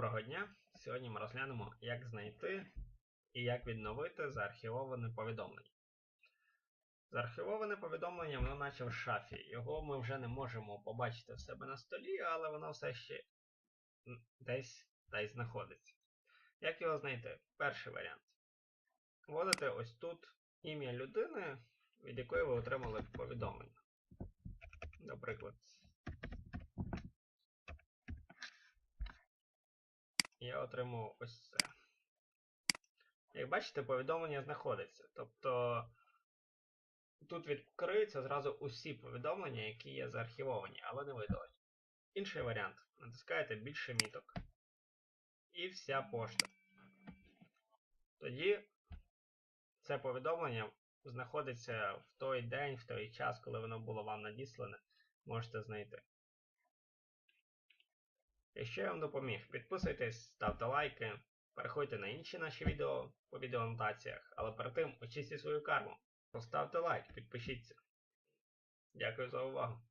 Доброго дня! Сьогодні ми розглянемо, як знайти і як відновити заархівоване повідомлення. Заархівоване повідомлення, воно наче в шафі. Його ми вже не можемо побачити в себе на столі, але воно все ще десь десь знаходиться. Як його знайти? Перший варіант. Вводите ось тут ім'я людини, від якої ви отримали повідомлення. Наприклад, я отримав ось це. Як бачите, повідомлення знаходиться. Тобто тут відкриються зразу усі повідомлення, які є заархівовані, але не видалені. Інший варіант. Натискаєте більше міток. І вся пошта. Тоді це повідомлення знаходиться в той день, в той час, коли воно було вам надіслане, можете знайти. Якщо я вам допоміг, підписуйтесь, ставте лайки, переходьте на інші наші відео по відеоанотаціях, але перед тим очистіть свою карму. Поставте лайк, підпишіться. Дякую за увагу.